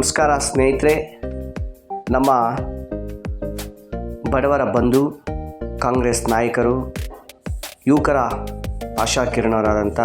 ನಮಸ್ಕಾರ ಸ್ನೇಹಿತರೆ. ನಮ್ಮ ಬಡವರ ಬಂಧು, ಕಾಂಗ್ರೆಸ್ ನಾಯಕರು, ಯುವಕರ ಆಶಾಕಿರಣರಾದಂಥ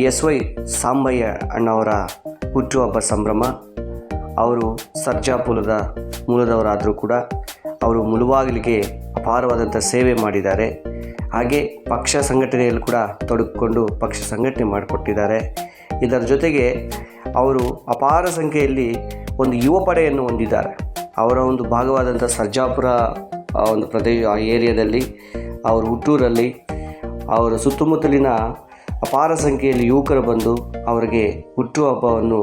ಎಸ್ ವೈ ಸಾಂಬಯ್ಯ ಅಣ್ಣವರ ಹುಟ್ಟುಹಬ್ಬ ಸಂಭ್ರಮ, ಅವರು ಸರ್ಜಾಪುರದ ಮೂಲದವರಾದರೂ ಕೂಡ ಅವರು ಮುಳುವಾಗಲಿಗೆ ಅಪಾರವಾದಂಥ ಸೇವೆ ಮಾಡಿದ್ದಾರೆ. ಹಾಗೆ ಪಕ್ಷ ಸಂಘಟನೆಯಲ್ಲಿ ಕೂಡ ತೊಡಗಿಕೊಂಡು ಪಕ್ಷ ಸಂಘಟನೆ ಮಾಡಿಕೊಟ್ಟಿದ್ದಾರೆ. ಇದರ ಜೊತೆಗೆ ಅವರು ಅಪಾರ ಸಂಖ್ಯೆಯಲ್ಲಿ ಒಂದು ಯುವ ಪಡೆಯನ್ನು ಹೊಂದಿದ್ದಾರೆ. ಅವರ ಒಂದು ಭಾಗವಾದಂಥ ಸರ್ಜಾಪುರ ಒಂದು ಪ್ರದೇಶ, ಆ ಏರಿಯಾದಲ್ಲಿ, ಅವರ ಹುಟ್ಟೂರಲ್ಲಿ, ಅವರ ಸುತ್ತಮುತ್ತಲಿನ ಅಪಾರ ಸಂಖ್ಯೆಯಲ್ಲಿ ಯುವಕರು ಬಂದು ಅವರಿಗೆ ಹುಟ್ಟುಹಬ್ಬವನ್ನು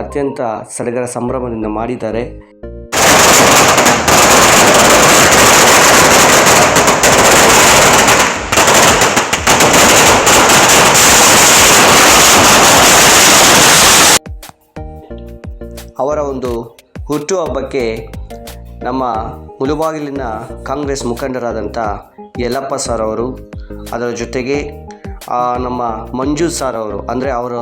ಅತ್ಯಂತ ಸಡಗರ ಸಂಭ್ರಮದಿಂದ ಮಾಡಿದ್ದಾರೆ. ಒಂದು ಹುಟ್ಟುಹಬ್ಬಕ್ಕೆ ನಮ್ಮ ಮುಳುಬಾಗಿಲಿನ ಕಾಂಗ್ರೆಸ್ ಮುಖಂಡರಾದಂಥ ಯಲ್ಲಪ್ಪ ಸರ್ ಅವರು, ಅದರ ಜೊತೆಗೆ ನಮ್ಮ ಮಂಜು ಸರ್ ಅವರು, ಅಂದರೆ ಅವರ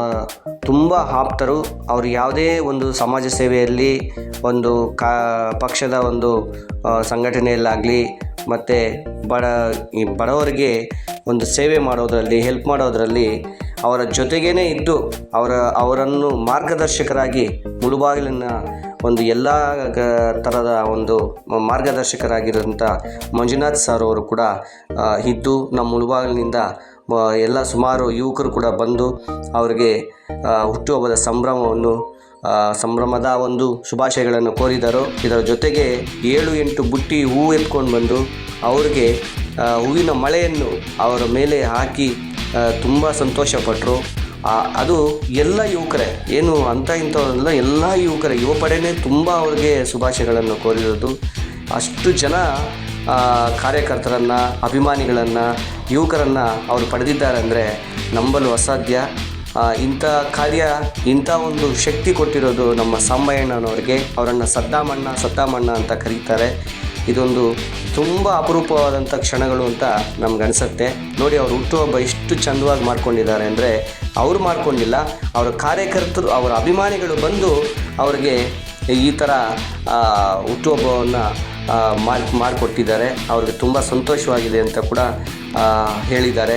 ತುಂಬ ಆಪ್ತರು, ಅವರು ಯಾವುದೇ ಒಂದು ಸಮಾಜ ಸೇವೆಯಲ್ಲಿ ಒಂದು ಕಾ, ಪಕ್ಷದ ಒಂದು ಸಂಘಟನೆಯಲ್ಲಾಗಲಿ, ಮತ್ತು ಬಡ ಬಡವರಿಗೆ ಒಂದು ಸೇವೆ ಮಾಡೋದರಲ್ಲಿ ಹೆಲ್ಪ್ ಮಾಡೋದರಲ್ಲಿ ಅವರ ಜೊತೆಗೇ ಇದ್ದು ಅವರ, ಅವರನ್ನು ಮಾರ್ಗದರ್ಶಕರಾಗಿ ಮುಳುಬಾಗಿಲಿನ ಒಂದು ಎಲ್ಲ ಥರದ ಒಂದು ಮಾರ್ಗದರ್ಶಕರಾಗಿರುವಂಥ ಮಂಜುನಾಥ್ ಸರ್ ಅವರು ಕೂಡ ಇದ್ದು ನಮ್ಮ ಮುಳುಬಾಗಿಲಿನಿಂದ ಎಲ್ಲ ಸುಮಾರು ಯುವಕರು ಕೂಡ ಬಂದು ಅವರಿಗೆ ಹುಟ್ಟುಹಬ್ಬದ ಸಂಭ್ರಮವನ್ನು ಸಂಭ್ರಮದ ಒಂದು ಶುಭಾಶಯಗಳನ್ನು ಕೋರಿದರು. ಇದರ ಜೊತೆಗೆ ಏಳು ಎಂಟು ಬುಟ್ಟಿ ಹೂ ಎತ್ಕೊಂಡು ಬಂದು ಅವರಿಗೆ ಹೂವಿನ ಮಳೆಯನ್ನು ಅವರ ಮೇಲೆ ಹಾಕಿ ತುಂಬ ಸಂತೋಷಪಟ್ಟರು ಅದು ಎಲ್ಲ ಯುವಕರೇ, ಏನು ಅಂತ ಇಂಥವ್ರಲ್ಲ, ಎಲ್ಲ ಯುವಕರೇ, ಯುವ ಪಡೆನೇ ತುಂಬ ಅವ್ರಿಗೆ ಶುಭಾಶಯಗಳನ್ನು ಕೋರಿರೋದು. ಅಷ್ಟು ಜನ ಕಾರ್ಯಕರ್ತರನ್ನು, ಅಭಿಮಾನಿಗಳನ್ನು, ಯುವಕರನ್ನು ಅವರು ಪಡೆದಿದ್ದಾರೆ ಅಂದರೆ ನಂಬಲು ಅಸಾಧ್ಯ. ಇಂಥ ಕಾರ್ಯ, ಇಂಥ ಒಂದು ಶಕ್ತಿ ಕೊಟ್ಟಿರೋದು ನಮ್ಮ ಸಾಂಬಯ್ಯಣ್ಣನವ್ರಿಗೆ. ಅವರನ್ನು ಸದ್ದಾಮಣ್ಣ ಸದ್ದಾಮಣ್ಣ ಅಂತ ಕರೀತಾರೆ. ಇದೊಂದು ತುಂಬ ಅಪರೂಪವಾದಂಥ ಕ್ಷಣಗಳು ಅಂತ ನಮ್ಗನ್ಸುತ್ತೆ. ನೋಡಿ, ಅವ್ರು ಹುಟ್ಟುಹಬ್ಬ ಎಷ್ಟು ಚಂದವಾಗಿ ಮಾಡ್ಕೊಂಡಿದ್ದಾರೆ ಅಂದರೆ ಅವರು ಮಾಡ್ಕೊಂಡಿಲ್ಲ. ಅವರ ಕಾರ್ಯಕರ್ತರು, ಅವರ ಅಭಿಮಾನಿಗಳು ಬಂದು ಅವ್ರಿಗೆ ಈ ಥರ ಹುಟ್ಟುಹಬ್ಬವನ್ನು ಮಾಡಿ, ಮಾಡಿಕೊಟ್ಟಿದ್ದಾರೆ. ಅವ್ರಿಗೆ ತುಂಬ ಸಂತೋಷವಾಗಿದೆ ಅಂತ ಕೂಡ ಹೇಳಿದ್ದಾರೆ.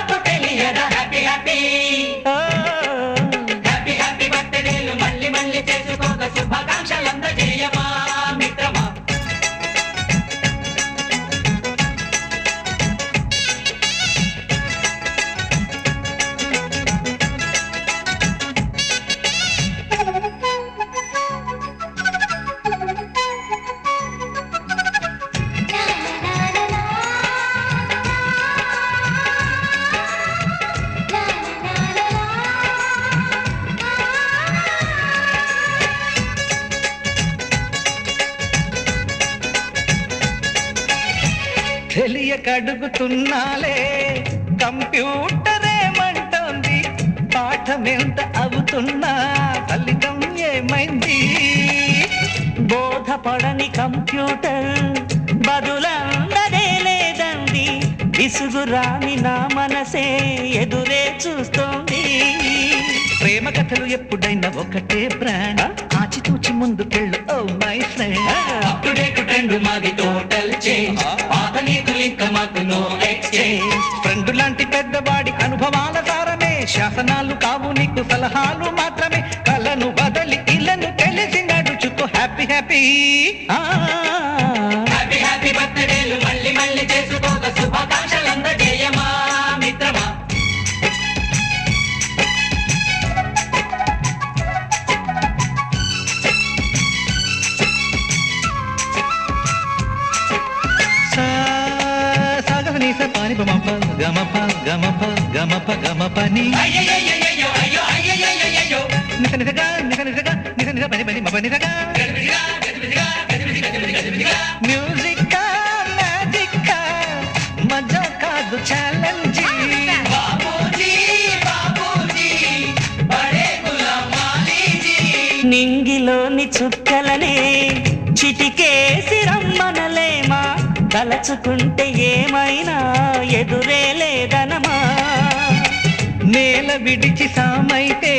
తెలియకడుగుతున్నాలే. కంప్యూటరే ఏమంటోంది పాఠం ఎంత అవుతున్నా ఫలితం ఏమైంది? బోధపడని కంప్యూటర్ బదులా విసుగురాని నా మనసే ఎదురే చూస్తోంది. ప్రేమ కథలు ఎప్పుడైనా ఒకటే బ్రాండ్ ఆచితూచి ముందుకెళ్ళు ఓ my friend. Up to date trend మాది టోటల్ చేంజ్ పాత నీతులు ఇంకా మాకు నో ఎక్స్చేంజ్ ఫ్రెండ్ లాంటి పెద్దవాడి అనుభవాల సారమే. శాసనాలు కావు నీకు సలహాలు మాత్రమే. కలను బదలి ఇలను తెలిసి నడుచుకో హ్యాపీ హ్యాపీ. పద పాని గమప గమప గమప గమప గమ పని నిజగా నిక నిజగా పని పని మప మ్యూజిక్ మ్యాజిక్ మజా నింగిలోని చుక్కలనే తలచుకుంటే ఏమైనా ఎదురే లేదనమా? నేల విడిచి సామైతే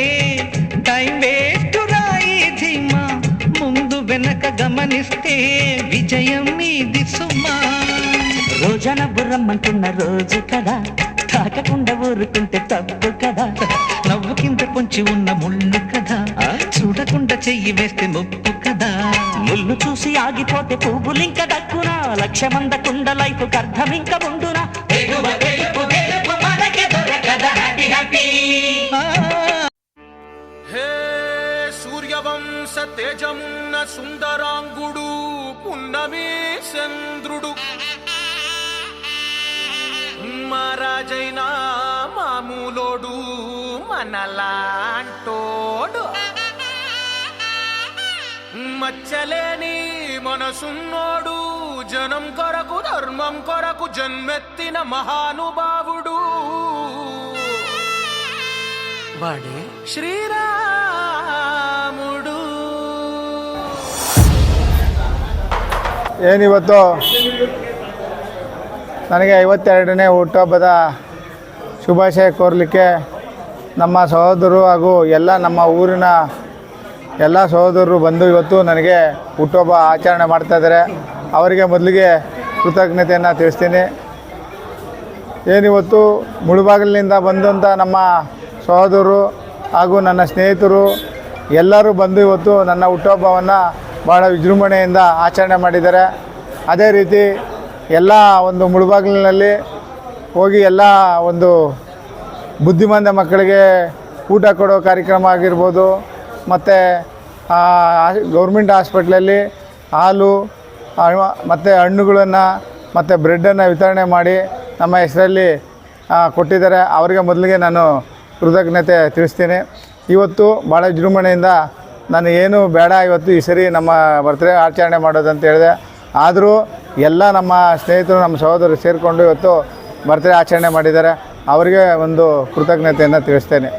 టైం వేస్ట్ రాయి ధీమా. ముందు వెనక గమనిస్తే విజయం మీది సుమా. రోజన బుర్రమ్మంటున్న రోజు కదా. తాకకుండా ఊరుకుంటే తప్పు కదా. నవ్వు కింద పొంచి ఉన్న ముళ్ళు కదా. చూడకుండా చెయ్యి వేస్తే ముప్పు కదా. ముళ్ళు చూసి ఆగిపోతే పువ్వులింక దక్కునా? లక్ష్యమందకుండ లైఫ్ అర్థమింక ఉండునా? సూర్యవంశ తేజమున్న సుందరాంగుడు పున్నమి చంద్రుడు. మహారాజైన మామూలోడు మనలాంటోడు. మచ్చలేని మనసున్నోడు జనం కొరకు ధర్మం కొరకు జన్మెత్తిన మహానుభావుడు వాడే ಶ್ರೀರಾಮುಡು ಏನಿವತ್ತು ನನಗೆ ಐವತ್ತೆರಡನೇ ಹುಟ್ಟುಹಬ್ಬದ ಶುಭಾಶಯ ಕೋರಲಿಕ್ಕೆ ನಮ್ಮ ಸಹೋದರರು ಹಾಗೂ ಎಲ್ಲ ನಮ್ಮ ಊರಿನ ಎಲ್ಲ ಸಹೋದರರು ಬಂದು ಇವತ್ತು ನನಗೆ ಹುಟ್ಟುಹಬ್ಬ ಆಚರಣೆ ಮಾಡ್ತಾ ಇದ್ದಾರೆ. ಅವರಿಗೆ ಮೊದಲಿಗೆ ಕೃತಜ್ಞತೆಯನ್ನು ತಿಳಿಸ್ತೀನಿ. ಏನಿವತ್ತು ಮುಳುಬಾಗಿಲಿನಿಂದ ಬಂದಂಥ ನಮ್ಮ ಸಹೋದರರು ಹಾಗೂ ನನ್ನ ಸ್ನೇಹಿತರು ಎಲ್ಲರೂ ಬಂದು ಇವತ್ತು ನನ್ನ ಹುಟ್ಟುಹಬ್ಬವನ್ನು ಭಾಳ ವಿಜೃಂಭಣೆಯಿಂದ ಆಚರಣೆ ಮಾಡಿದ್ದಾರೆ. ಅದೇ ರೀತಿ ಎಲ್ಲ ಒಂದು ಮುಳುಬಾಗಿಲಿನಲ್ಲಿ ಹೋಗಿ ಎಲ್ಲ ಒಂದು ಬುದ್ಧಿಮಾಂದ ಮಕ್ಕಳಿಗೆ ಊಟ ಕೊಡೋ ಕಾರ್ಯಕ್ರಮ ಆಗಿರ್ಬೋದು ಮತ್ತು ಗೌರ್ಮೆಂಟ್ ಹಾಸ್ಪಿಟ್ಲಲ್ಲಿ ಹಾಲು ಮತ್ತು ಹಣ್ಣುಗಳನ್ನು, ಮತ್ತು ಬ್ರೆಡ್ಡನ್ನು ವಿತರಣೆ ಮಾಡಿ ನಮ್ಮ ಹೆಸರಲ್ಲಿ ಕೊಟ್ಟಿದ್ದಾರೆ. ಅವರಿಗೆ ಮೊದಲಿಗೆ ನಾನು ಕೃತಜ್ಞತೆ ತಿಳಿಸ್ತೀನಿ. ಇವತ್ತು ಭಾಳ ವಿಜೃಂಭಣೆಯಿಂದ ನಾನು ಏನು ಬೇಡ ಇವತ್ತು ಈ ಸರಿ ನಮ್ಮ ಬರ್ತಡೇ ಆಚರಣೆ ಮಾಡೋದಂತ ಹೇಳಿದೆ. ಆದರೂ ಎಲ್ಲ ನಮ್ಮ ಸ್ನೇಹಿತರು, ನಮ್ಮ ಸಹೋದರರು ಸೇರಿಕೊಂಡು ಇವತ್ತು ಬರ್ತಡೇ ಆಚರಣೆ ಮಾಡಿದ್ದಾರೆ. ಅವರಿಗೆ ಒಂದು ಕೃತಜ್ಞತೆಯನ್ನು ತಿಳಿಸ್ತೇನೆ.